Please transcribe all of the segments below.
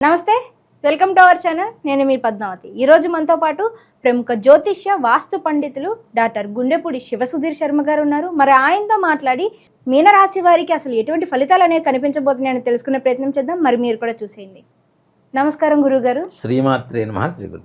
నమస్తే welcome to our channel నేను మీ పద్మావతి. ఈరోజు మనతో పాటు ప్రముఖ జ్యోతిష్య వాస్తు పండితులు డాక్టర్ గుండెపూడి శివసుధీర్ శర్మ గారు ఉన్నారు. మరి ఆయనతో మాట్లాడి మీనరాశి వారికి అసలు ఎటువంటి ఫలితాలు అనేవి కనిపించబోతున్నాయని తెలుసుకునే ప్రయత్నం చేద్దాం. మరి మీరు కూడా చూసేయండి. నమస్కారం గురుగారు. శ్రీమాత్రే నమ శ్రీ గురు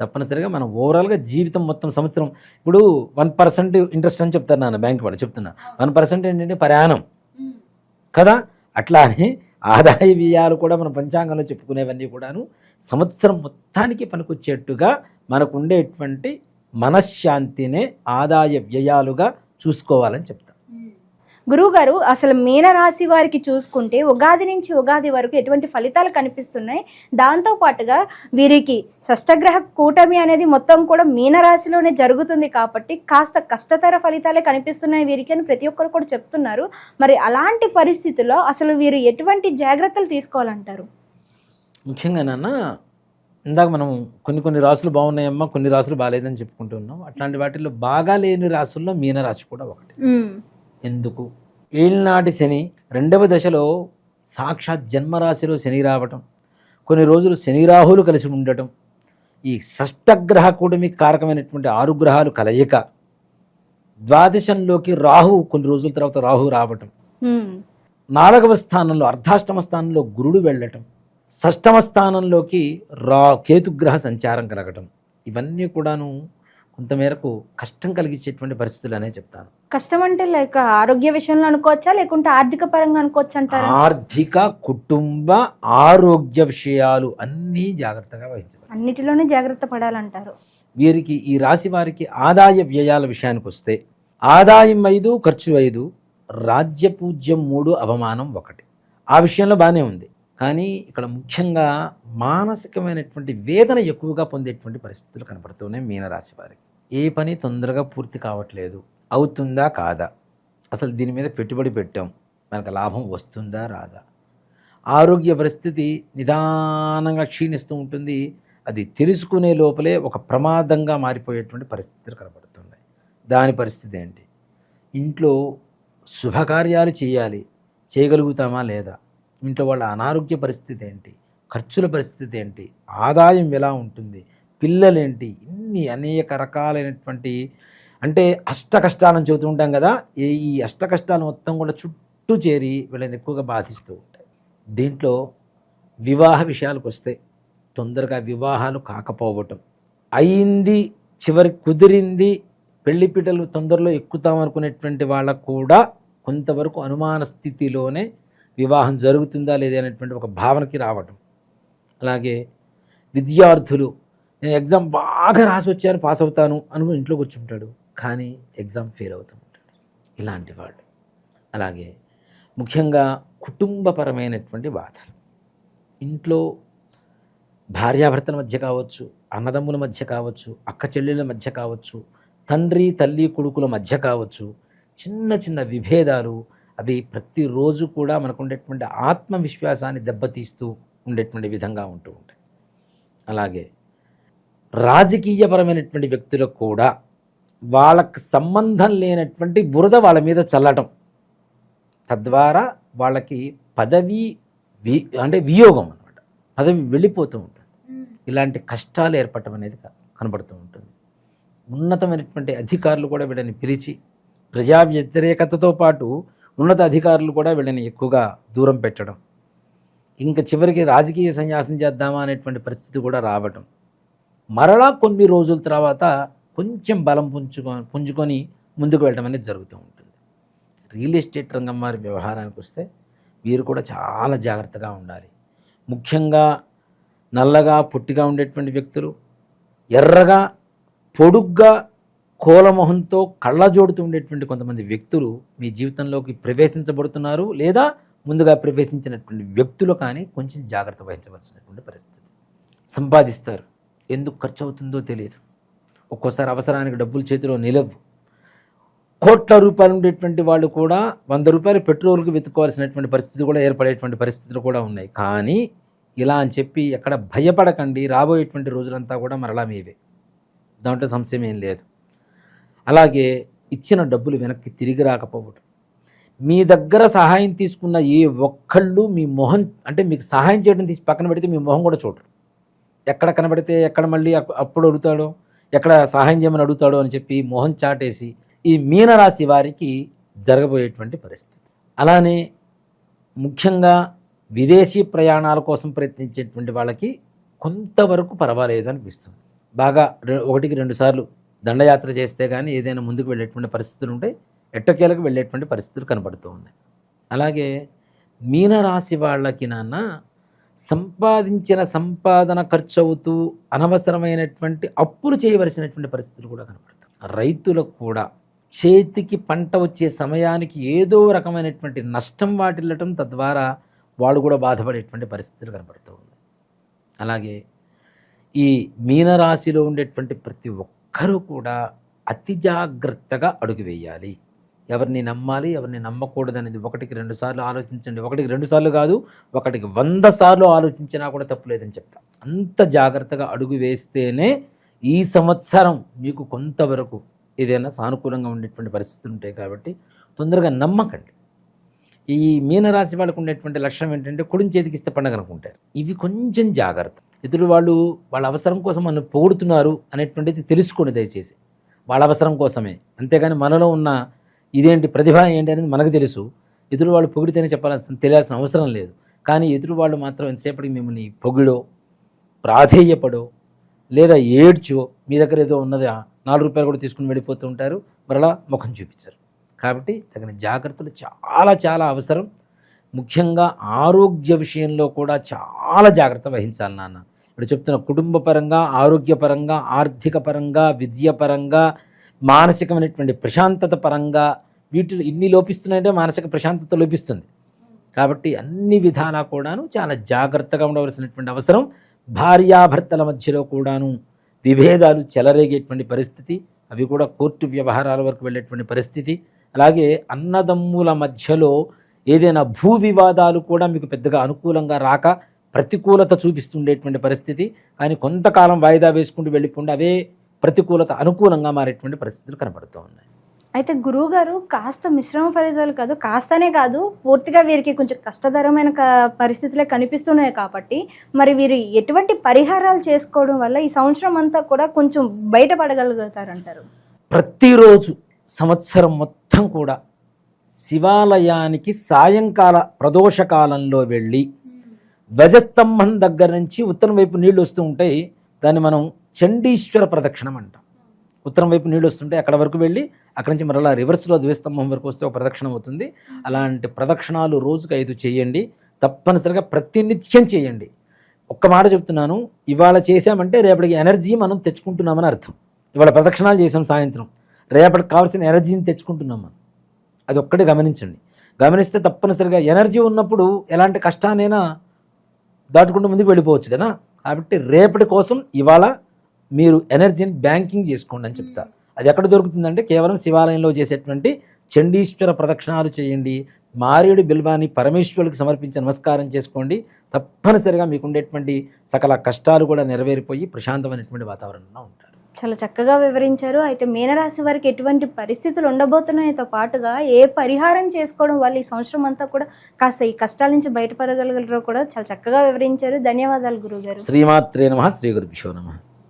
తప్పనిసరిగా మనం ఓవరాల్గా జీవితం మొత్తం సంవత్సరం ఇప్పుడు వన్ పర్సెంట్ ఇంట్రెస్ట్ అని చెప్తాను నాన్న బ్యాంక్ వాళ్ళు చెప్తున్నా. వన్ పర్సెంట్ ఏంటంటే ప్రయాణం. కదా? అట్లా అని ఆదాయ వ్యయాలు కూడా మన పంచాంగంలో చెప్పుకునేవన్నీ కూడాను సంవత్సరం మొత్తానికి పనికొచ్చేట్టుగా మనకు ఉండేటువంటి మనశ్శాంతినే ఆదాయ వ్యయాలుగా చూసుకోవాలని చెప్తాను గురువుగారు అసలు మీనరాశి వారికి చూసుకుంటే ఉగాది నుంచి ఉగాది వరకు ఎటువంటి ఫలితాలు కనిపిస్తున్నాయి? దాంతో పాటుగా వీరికి షష్టగ్రహ కూటమి అనేది మొత్తం కూడా మీనరాశిలోనే జరుగుతుంది కాబట్టి కాస్త కష్టతర ఫలితాలే కనిపిస్తున్నాయి వీరికి అని ప్రతి ఒక్కరు కూడా చెప్తున్నారు. మరి అలాంటి పరిస్థితుల్లో అసలు వీరు ఎటువంటి జాగ్రత్తలు తీసుకోవాలంటారు? ముఖ్యంగా నాన్న ఇందాక మనం కొన్ని కొన్ని రాసులు బాగున్నాయమ్మా కొన్ని రాసులు బాగాలేదని చెప్పుకుంటున్నాం అట్లాంటి వాటిల్లో బాగా లేని రాసుల్లో మీనరాశి కూడా ఒకటి. ఎందుకు ఏళ్ళనాటి శని రెండవ దశలో సాక్షాత్ జన్మరాశిలో శని రావటం కొన్ని రోజులు శని రాహులు కలిసి ఉండటం ఈ షష్టగ్రహ కూటమి కారకమైనటువంటి ఆరు గ్రహాలు కలయిక ద్వాదశంలోకి రాహు కొన్ని రోజుల తర్వాత రాహు రావటం. నాలుగవ స్థానంలో అర్ధాష్టమ స్థానంలో గురుడు వెళ్ళటం షష్టమ స్థానంలోకి రా కేతుగ్రహ సంచారం కలగటం ఇవన్నీ కూడాను కొంతమేరకు కష్టం కలిగించేటువంటి పరిస్థితులు అనే చెప్తాను. కష్టం అంటే లైక్ ఆరోగ్య విషయంలో అనుకోవచ్చా? లేకుంటే ఆర్థిక పరంగా అనుకోవచ్చు అంటారా? ఆర్థిక కుటుంబ ఆరోగ్య విషయాలు అన్నీ జాగ్రత్తగా వహించవచ్చు అన్నిటిలోనే జాగ్రత్త పడాలంటారు. వీరికి ఈ రాశి వారికి ఆదాయ వ్యయాల విషయానికి వస్తే ఆదాయం ఐదు ఖర్చు ఐదు రాజ్యపూజ్యం మూడు అవమానం ఒకటి. ఆ విషయంలో బాగానే ఉంది. కానీ ఇక్కడ ముఖ్యంగా మానసికమైనటువంటి వేదన ఎక్కువగా పొందేటువంటి పరిస్థితులు కనపడుతున్నాయి మీనరాశి వారికి. ఏ పని తొందరగా పూర్తి కావట్లేదు. అవుతుందా? కాదా? అసలు దీని మీద పెట్టుబడి పెట్టాం. మనకు లాభం వస్తుందా? రాదా? ఆరోగ్య పరిస్థితి నిదానంగా క్షీణిస్తూ ఉంటుంది. అది తెలుసుకునే లోపలే ఒక ప్రమాదంగా మారిపోయేటువంటి పరిస్థితులు కనబడుతున్నాయి. దాని పరిస్థితి ఏంటి? ఇంట్లో శుభకార్యాలు చేయాలి. చేయగలుగుతామా? లేదా? ఇంట్లో వాళ్ళ అనారోగ్య పరిస్థితి ఏంటి? ఖర్చుల పరిస్థితి ఏంటి? ఆదాయం ఎలా ఉంటుంది? పిల్లలేంటి? ఇన్ని అనేక రకాలైనటువంటి అంటే అష్ట కష్టాలను చెబుతూ ఉంటాం కదా ఈ ఈ అష్ట కష్టాలు మొత్తం కూడా చుట్టూ చేరి వీళ్ళని ఎక్కువగా బాధిస్తూ ఉంటాయి. దీంట్లో వివాహ విషయాలకు వస్తే తొందరగా వివాహాలు కాకపోవటం అయింది చివరి కుదిరింది పెళ్ళిపీటలు తొందరలో ఎక్కుతామనుకునేటువంటి వాళ్ళకు కూడా కొంతవరకు అనుమాన స్థితిలోనే వివాహం జరుగుతుందా లేదా అనేటువంటి ఒక భావనకి రావటం. అలాగే విద్యార్థులు నేను ఎగ్జామ్ బాగా రాసి వచ్చాను పాస్ అవుతాను అనుకుని ఇంట్లో కూర్చుంటాడు. కానీ ఎగ్జామ్ ఫెయిల్ అవుతూ ఉంటాడు. ఇలాంటి వాడు. అలాగే ముఖ్యంగా కుటుంబపరమైనటువంటి బాధలు ఇంట్లో భార్యాభర్తల మధ్య కావచ్చు అన్నదమ్ముల మధ్య కావచ్చు అక్క చెల్లెళ్ళ మధ్య కావచ్చు తండ్రి తల్లి కొడుకుల మధ్య కావచ్చు చిన్న చిన్న విభేదాలు అవి ప్రతిరోజు కూడా మనకు ఉండేటువంటి ఆత్మవిశ్వాసాన్ని దెబ్బతీస్తూ ఉండేటువంటి విధంగా ఉంటూ ఉంటాయి. అలాగే రాజకీయపరమైనటువంటి వ్యక్తులకు కూడా వాళ్ళకి సంబంధం లేనటువంటి బురద వాళ్ళ మీద చల్లటం. తద్వారా వాళ్ళకి పదవి వి అంటే వియోగం అనమాట పదవి వెళ్ళిపోతూ ఉంటుంది. ఇలాంటి కష్టాలు ఏర్పడటం అనేది కనబడుతూ ఉంటుంది. ఉన్నతమైనటువంటి అధికారులు కూడా వీళ్ళని పిలిచి ప్రజా వ్యతిరేకతతో పాటు ఉన్నత అధికారులు కూడా వీళ్ళని ఎక్కువగా దూరం పెట్టడం. ఇంకా చివరికి రాజకీయ సన్యాసం చేద్దామా అనేటువంటి పరిస్థితి కూడా రావటం. మరలా కొన్ని రోజుల తర్వాత కొంచెం బలం పుంజుకొ పుంజుకొని ముందుకు వెళ్ళడం అనేది జరుగుతూ ఉంటుంది. రియల్ ఎస్టేట్ రంగం వారి వ్యవహారానికి వస్తే వీరు కూడా చాలా జాగ్రత్తగా ఉండాలి. ముఖ్యంగా నల్లగా పొట్టిగా ఉండేటువంటి వ్యక్తులు ఎర్రగా పొడుగ్గా కోలమొహంతో కళ్ళజోడుతూ ఉండేటువంటి కొంతమంది వ్యక్తులు మీ జీవితంలోకి ప్రవేశించబడుతున్నారు లేదా ముందుగా ప్రవేశించినటువంటి వ్యక్తులు కానీ కొంచెం జాగ్రత్త వహించవలసినటువంటి పరిస్థితి. సంపాదిస్తారు. ఎందుకు ఖర్చు అవుతుందో తెలియదు. ఒక్కోసారి అవసరానికి డబ్బులు చేతిలో నిలవు. కోట్ల రూపాయలు ఉండేటువంటి వాళ్ళు కూడా వంద రూపాయలు పెట్రోల్కి వెతుక్కోవాల్సినటువంటి పరిస్థితి కూడా ఏర్పడేటువంటి పరిస్థితులు కూడా ఉన్నాయి. కానీ ఇలా అని చెప్పి ఎక్కడ భయపడకండి. రాబోయేటువంటి రోజులంతా కూడా మరలా మీవే. దాంట్లో సంశయం ఏం లేదు. అలాగే ఇచ్చిన డబ్బులు వెనక్కి తిరిగి రాకపోవడం మీ దగ్గర సహాయం తీసుకున్న ఏ ఒక్కళ్ళు మీ మొహం అంటే మీకు సహాయం చేయడం తీసి పక్కన పెడితే మీ మొహం కూడా చూడరు. ఎక్కడ కనబడితే ఎక్కడ మళ్ళీ అప్పుడు అడుగుతాడో ఎక్కడ సహాయం చేయమని అడుగుతాడో అని చెప్పి మొహం చాటేసి ఈ మీనరాశి వారికి జరగబోయేటువంటి పరిస్థితి. అలానే ముఖ్యంగా విదేశీ ప్రయాణాల కోసం ప్రయత్నించేటువంటి వాళ్ళకి కొంతవరకు పర్వాలేదు అనిపిస్తుంది. బాగా ఒకటికి రెండు సార్లు దండయాత్ర చేస్తే కానీ ఏదైనా ముందుకు వెళ్ళేటువంటి పరిస్థితులు ఉంటాయి ఎట్టకేలకు వెళ్ళేటువంటి పరిస్థితులు కనబడుతూ ఉన్నాయి. అలాగే మీనరాశి వాళ్ళకి నాన్న సంపాదించిన సంపాదన ఖర్చు అవుతూ అనవసరమైనటువంటి అప్పులు చేయవలసినటువంటి పరిస్థితులు కూడా కనపడుతుంది రైతులకు కూడా చేతికి పంట వచ్చే సమయానికి ఏదో రకమైనటువంటి నష్టం వాటిల్లటం తద్వారా వాళ్ళు కూడా బాధపడేటువంటి పరిస్థితులు కనబడుతూ ఉన్నాయి. అలాగే ఈ మీనరాశిలో ఉండేటువంటి ప్రతి ఒక్కరూ కూడా అతి జాగ్రత్తగా అడుగు వేయాలి. ఎవరిని నమ్మాలి ఎవరిని నమ్మకూడదు అనేది ఒకటికి రెండు సార్లు ఆలోచించండి. ఒకటికి రెండు సార్లు కాదు ఒకటికి వంద సార్లు ఆలోచించినా కూడా తప్పులేదని చెప్తా. అంత జాగ్రత్తగా అడుగు వేస్తేనే ఈ సంవత్సరం మీకు కొంతవరకు ఏదైనా సానుకూలంగా ఉండేటువంటి పరిస్థితులు ఉంటాయి కాబట్టి తొందరగా నమ్మకండి. ఈ మీనరాశి వాళ్ళకు ఉండేటువంటి లక్ష్యం ఏంటంటే కుడిని చేతికి ఇస్తే పండగ అనుకుంటారు. ఇవి కొంచెం జాగ్రత్త. ఇతరులు వాళ్ళు వాళ్ళ అవసరం కోసం మనం పొగుడుతున్నారు అనేటువంటిది తెలుసుకోండి దయచేసి. వాళ్ళ అవసరం కోసమే. అంతేగాని మనలో ఉన్న ఇదేంటి ప్రతిభ ఏంటి అనేది మనకు తెలుసు. ఎదురు వాళ్ళు పొగిడితేనే చెప్పాల్సిన తెలియాల్సిన అవసరం లేదు. కానీ ఎదురు వాళ్ళు మాత్రం ఎంతసేపటికి మిమ్మల్ని పొగిడో ప్రాధేయపడో లేదా ఏడ్చో మీ దగ్గర ఏదో ఉన్నదా నాలుగు రూపాయలు కూడా తీసుకుని వెళ్ళిపోతూ ఉంటారు. మరలా ముఖం చూపించరు. కాబట్టి తగిన జాగ్రత్తలు చాలా చాలా అవసరం. ముఖ్యంగా ఆరోగ్య విషయంలో కూడా చాలా జాగ్రత్త వహించాలి నాన్న. ఇప్పుడు చెప్తున్న కుటుంబపరంగా ఆరోగ్యపరంగా ఆర్థిక పరంగా విద్యపరంగా మానసికమైనటువంటి ప్రశాంతత పరంగా వీటిలో ఇన్ని లోపిస్తున్నాయంటే మానసిక ప్రశాంతత లోపిస్తుంది. కాబట్టి అన్ని విధాలా కూడాను చాలా జాగ్రత్తగా ఉండవలసినటువంటి అవసరం. భార్యాభర్తల మధ్యలో కూడాను విభేదాలు చెలరేగేటువంటి పరిస్థితి అవి కూడా కోర్టు వ్యవహారాల వరకు వెళ్ళేటువంటి పరిస్థితి. అలాగే అన్నదమ్ముల మధ్యలో ఏదైనా భూ వివాదాలు కూడా మీకు పెద్దగా అనుకూలంగా రాక ప్రతికూలత చూపిస్తుండేటువంటి పరిస్థితి. కానీ కొంతకాలం వాయిదా వేసుకుంటూ వెళ్ళిపోండి అవే ప్రతికూలత అనుకూలంగా మారేటువంటి పరిస్థితులు కనబడుతూ ఉన్నాయి. అయితే గురువు గారు కాస్త మిశ్రమ ఫలితాలు కాదు కాస్తనే కాదు పూర్తిగా వీరికి కొంచెం కష్టతరమైన పరిస్థితులే కనిపిస్తున్నాయి కాబట్టి మరి వీరు ఎటువంటి పరిహారాలు చేసుకోవడం వల్ల ఈ సంవత్సరం అంతా కూడా కొంచెం బయటపడగలుగుతారంటారు? ప్రతిరోజు సంవత్సరం మొత్తం కూడా శివాలయానికి సాయంకాల ప్రదోషకాలంలో వెళ్ళి ధ్వజస్తంభం దగ్గర నుంచి ఉత్తరం వైపు నీళ్ళు వస్తూ ఉంటాయి. దాన్ని మనం చండీశ్వర ప్రదక్షిణం అంటాం. ఉత్తరం వైపు నీళ్ళు వస్తుంటే అక్కడ వరకు వెళ్ళి అక్కడి నుంచి మరలా రివర్స్లో ద్విస్తంభం వరకు వస్తే ఒక ప్రదక్షిణం అవుతుంది. అలాంటి ప్రదక్షిణాలు రోజుకు ఐదు చేయండి. తప్పనిసరిగా ప్రతినిత్యం చేయండి. ఒక్క మాట చెప్తున్నాను. ఇవాళ చేసామంటే రేపటికి ఎనర్జీ మనం తెచ్చుకుంటున్నామని అర్థం. ఇవాళ ప్రదక్షిణాలు చేసాం సాయంత్రం. రేపటికి కావాల్సిన ఎనర్జీని తెచ్చుకుంటున్నాం మనం. అది ఒక్కటి గమనించండి. గమనిస్తే తప్పనిసరిగా ఎనర్జీ ఉన్నప్పుడు ఎలాంటి కష్టానైనా దాటుకుంటూ ముందుకు వెళ్ళిపోవచ్చు కదా. కాబట్టి రేపటి కోసం ఇవాళ మీరు ఎనర్జీని బ్యాంకింగ్ చేసుకోండి అని చెప్తా. అది ఎక్కడ దొరుకుతుందంటే కేవలం శివాలయంలో చేసేటువంటి చండీశ్వర ప్రదక్షిణాలు చేయండి. మారేడు బిల్వాన్ని పరమేశ్వరుడికి సమర్పించి నమస్కారం చేసుకోండి. తప్పనిసరిగా మీకు ఉండేటువంటి సకల కష్టాలు కూడా నెరవేరిపోయి ప్రశాంతమైనటువంటి వాతావరణంలో ఉంటారు. చాలా చక్కగా వివరించారు. అయితే మీనరాశి వారికి ఎటువంటి పరిస్థితులు ఉండబోతున్నాయతో పాటుగా ఏ పరిహారం చేసుకోవడం వల్ల ఈ సంవత్సరం అంతా కూడా కాస్త ఈ కష్టాల నుంచి బయటపడగలగలరో కూడా చాలా చక్కగా వివరించారు. ధన్యవాదాలు గురుగారు శ్రీమాత్రే నమ. శ్రీ గురుభ్యో నమ.